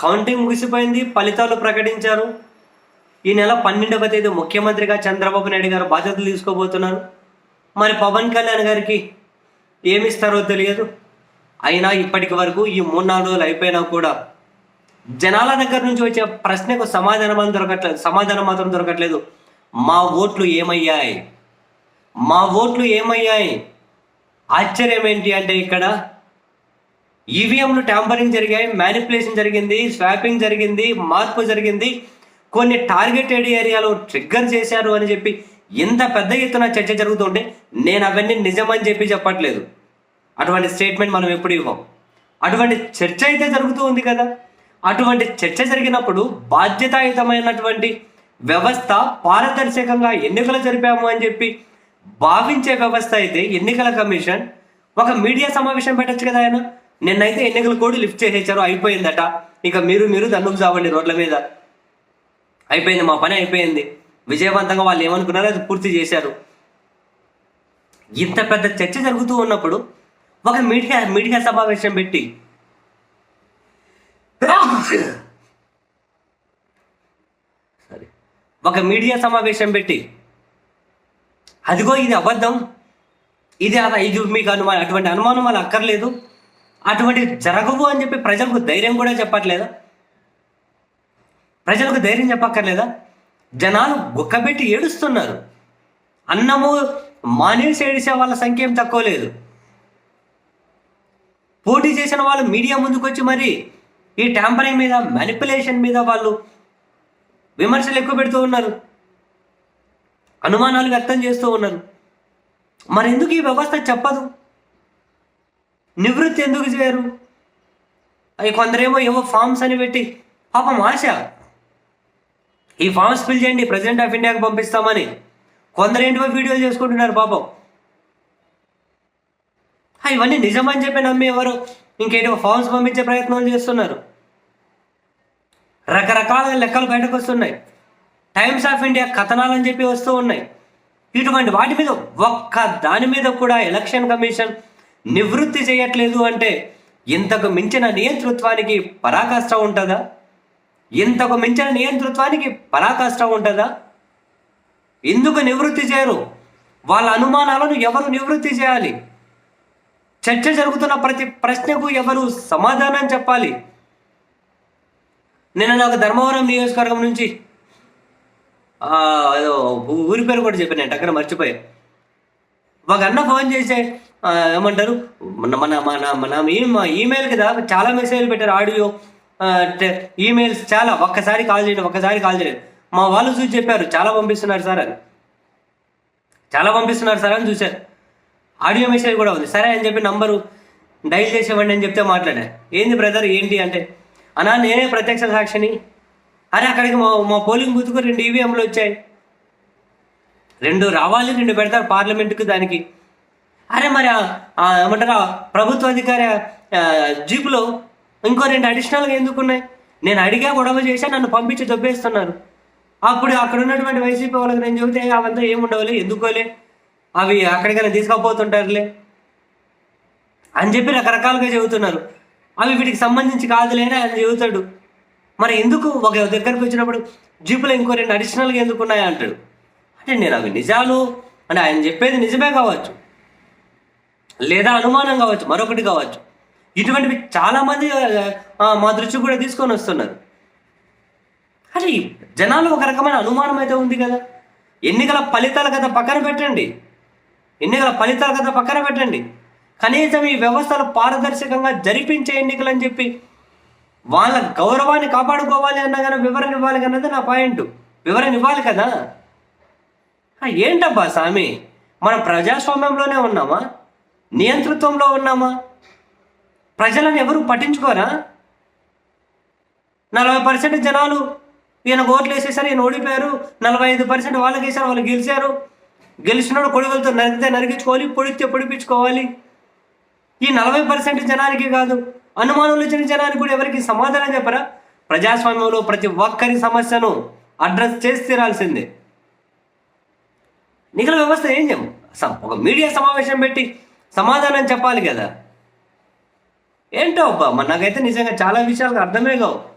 Counting ముగిసిపోయింది ఫలితాలు ప్రకటించారు. ఈ నెల పన్నెండవ తేదీ ముఖ్యమంత్రిగా చంద్రబాబు నాయుడు గారు బాధ్యతలు తీసుకోబోతున్నారు. మరి పవన్ కళ్యాణ్ గారికి ఏమిస్తారో తెలియదు. అయినా ఇప్పటికి వరకు ఈ మూడు నాలుగు రోజులు అయిపోయినా కూడా జనాల దగ్గర నుంచి వచ్చే ప్రశ్నకు సమాధానం మాత్రం దొరకట్లేదు సమాధానం మాత్రం దొరకట్లేదు. మా ఓట్లు ఏమయ్యాయి? మా ఓట్లు ఏమయ్యాయి? ఆశ్చర్యం ఏంటి అంటే ఇక్కడ ఈవీఎంలు ట్యాంపరింగ్ జరిగాయి మ్యానిపులేషన్ జరిగింది స్వాపింగ్ జరిగింది మార్పు జరిగింది. కొన్ని టార్గెటెడ్ ఏరియాలో ట్రిగ్గర్ చేశారు అని చెప్పి ఇంత పెద్ద ఎత్తున చర్చ జరుగుతుంటే నేను అవన్నీ నిజమని చెప్పి చెప్పట్లేదు. అటువంటి స్టేట్మెంట్ మనం ఎప్పుడు ఇవ్వం. అటువంటి చర్చ అయితే జరుగుతూ ఉంది కదా. అటువంటి చర్చ జరిగినప్పుడు బాధ్యతాయుతమైనటువంటి వ్యవస్థ పారదర్శకంగా ఎన్నికలు జరిపాము అని చెప్పి భావించే వ్యవస్థ అయితే ఎన్నికల కమిషన్ ఒక మీడియా సమావేశం పెట్టచ్చు కదా ఆయన. నిన్నైతే ఎన్నికల కోడ్ లిఫ్ట్ చేసేసారు అయిపోయిందట. ఇక మీరు మీరు దన్నుకు చావండి రోడ్ల మీద. అయిపోయింది మా పని అయిపోయింది. విజయవంతంగా వాళ్ళు ఏమనుకున్నారో అది పూర్తి చేశారు. ఇంత పెద్ద చర్చ జరుగుతూ ఉన్నప్పుడు ఒక మీడియా మీడియా సమావేశం పెట్టి సారీ ఒక మీడియా సమావేశం పెట్టి అదిగో ఇది అబద్ధం. ఇది అలా- ఇది మీకు అనుమానం అటువంటి అనుమానం వాళ్ళు అక్కర్లేదు. అటువంటి జరగవు అని చెప్పి ప్రజలకు ధైర్యం కూడా చెప్పట్లేదా? ప్రజలకు ధైర్యం చెప్పక్కర్లేదా? జనాలు గుక్కబెట్టి ఏడుస్తున్నారు. అన్నము మానేసి ఏడిసే వాళ్ళ సంఖ్య ఏం తక్కువ లేదు. పోటీ చేసిన వాళ్ళు మీడియా ముందుకొచ్చి మరి ఈ ట్యాంపరింగ్ మీద మ్యానిపులేషన్ మీద వాళ్ళు విమర్శలు ఎక్కువ పెడుతూ ఉన్నారు. అనుమానాలు వ్యక్తం చేస్తూ ఉన్నారు. మరి ఎందుకు ఈ వ్యవస్థ చెప్పదు? నివృత్తి ఎందుకు చేయరు? అవి కొందరేమో ఏవో ఫామ్స్ అని పెట్టి పాపం ఆశ. ఈ ఫామ్స్ ఫిల్ చేయండి ప్రెసిడెంట్ ఆఫ్ ఇండియాకి పంపిస్తామని. కొందరేంటివో వీడియోలు చేసుకుంటున్నారు పాపం. ఇవన్నీ నిజమని చెప్పి నమ్మి ఎవరు? ఇంకేంటివో ఫామ్స్ పంపించే ప్రయత్నాలు చేస్తున్నారు. రకరకాల లెక్కలు బయటకు వస్తున్నాయి. టైమ్స్ ఆఫ్ ఇండియా కథనాలని చెప్పి వస్తూ ఉన్నాయి. ఇటువంటి వాటి మీద ఒక్క దాని మీద కూడా ఎలక్షన్ కమిషన్ నివృత్తి చేయట్లేదు అంటే ఇంతకు మించిన నియంతృత్వానికి పరాకాష్ట ఉంటుందా? ఇంతకు మించిన నియంతృత్వానికి పరాకాష్ట ఉంటుందా? ఎందుకు నివృత్తి చేయరు? వాళ్ళ అనుమానాలను ఎవరు నివృత్తి చేయాలి? చర్చ జరుగుతున్న ప్రతి ప్రశ్నకు ఎవరు సమాధానం చెప్పాలి? నిన్న నాకు ధర్మవరం నియోజకవర్గం నుంచి ఊరి పేరు కూడా చెప్పాను నేను అక్కడ మర్చిపోయా. ఒక అన్న ఫోన్ చేసే ఏమంటారు? మన మన మన మన ఈ- ఈమెయిల్ కదా చాలా మెసేజ్లు పెట్టారు ఆడియో ఈమెయిల్స్ చాలా ఒక్కసారి కాల్ చేయండి ఒక్కసారి కాల్ చేయండి. మా వాళ్ళు చూసి చెప్పారు చాలా పంపిస్తున్నారు సార్ అని. చాలా పంపిస్తున్నారు సార్ అని చూశారు. ఆడియో మెసేజ్ కూడా ఉంది. సరే అని చెప్పి నంబరు డైల్ చేసేవాడిని అని చెప్తే మాట్లాడా ఏంది బ్రదర్ ఏంటి? అంటే అన్నా నేనే ప్రత్యక్ష సాక్షిని. అరే అక్కడికి మా మా పోలింగ్ బూత్కు రెండు ఈవీఎంలు వచ్చాయి. రెండు రావాలి రెండు పెడతారు పార్లమెంటుకు దానికి. అరే మరి ఏమంటారా ప్రభుత్వ అధికారి జీపులో ఇంకో రెండు అడిషనల్గా ఎందుకున్నాయి నేను అడిగా గొడవ చేశా నన్ను పంపించి దొబ్బేస్తున్నారు. అప్పుడు అక్కడ ఉన్నటువంటి వైసీపీ వాళ్ళకి నేను చెబితే అవంతా ఏముండవులే ఎందుకోలే? అవి అక్కడికైనా తీసుకపోతుంటారులే? అని చెప్పి రకరకాలుగా చెబుతున్నారు. అవి వీటికి సంబంధించి కాదులేనే అని ఆయన చెబుతాడు. మరి ఎందుకు ఒక దగ్గరికి వచ్చినప్పుడు జీపులో ఇంకో రెండు అడిషనల్గా ఎందుకున్నాయి అంటాడు అంటే నేను అవి నిజాలు అంటే ఆయన చెప్పేది నిజమే కావచ్చు. లేదా అనుమానం కావచ్చు మరొకటి కావచ్చు. ఇటువంటివి చాలామంది మా దృష్టికి కూడా తీసుకొని వస్తున్నారు. అది జనాలు ఒక రకమైన అనుమానం అయితే ఉంది కదా. ఎన్నికల ఫలితాల కథ పక్కన పెట్టండి. ఎన్నికల ఫలితాల కథ పక్కన పెట్టండి. కనీసం ఈ వ్యవస్థలు పారదర్శకంగా జరిపించే ఎన్నికలు అని చెప్పి వాళ్ళ గౌరవాన్ని కాపాడుకోవాలి అన్నా కానీ వివరణ ఇవ్వాలి కన్నది నా పాయింట్. వివరణ ఇవ్వాలి కదా. ఏంటబ్బా స్వామి? మనం ప్రజాస్వామ్యంలోనే ఉన్నామా? నియంతృత్వంలో ఉన్నామా? ప్రజలను ఎవరు పట్టించుకోరా? నలభై పర్సెంట్ జనాలు ఈయన ఓట్లు వేసేసారు ఈయన ఓడిపోయారు. నలభై ఐదు పర్సెంట్ వాళ్ళకి వేసారు వాళ్ళు గెలిచారు. గెలిచినోడు కొడుగులతో నరికితే నరికించుకోవాలి పొడితే పొడిపించుకోవాలి. ఈ నలభై పర్సెంట్ జనానికి కాదు అనుమానంలో వచ్చిన జనానికి కూడా ఎవరికి సమాధానం చెప్పరా? ప్రజాస్వామ్యంలో ప్రతి ఒక్కరి సమస్యను అడ్రస్ చేసి తీరాల్సిందే. నిఖిల వ్యవస్థ ఏం చేయం ఒక మీడియా సమావేశం పెట్టి సమాధానం చెప్పాలి కదా? ఏంటో అబ్బా మరి నాకైతే నిజంగా చాలా విషయాలకు అర్థమే కావు.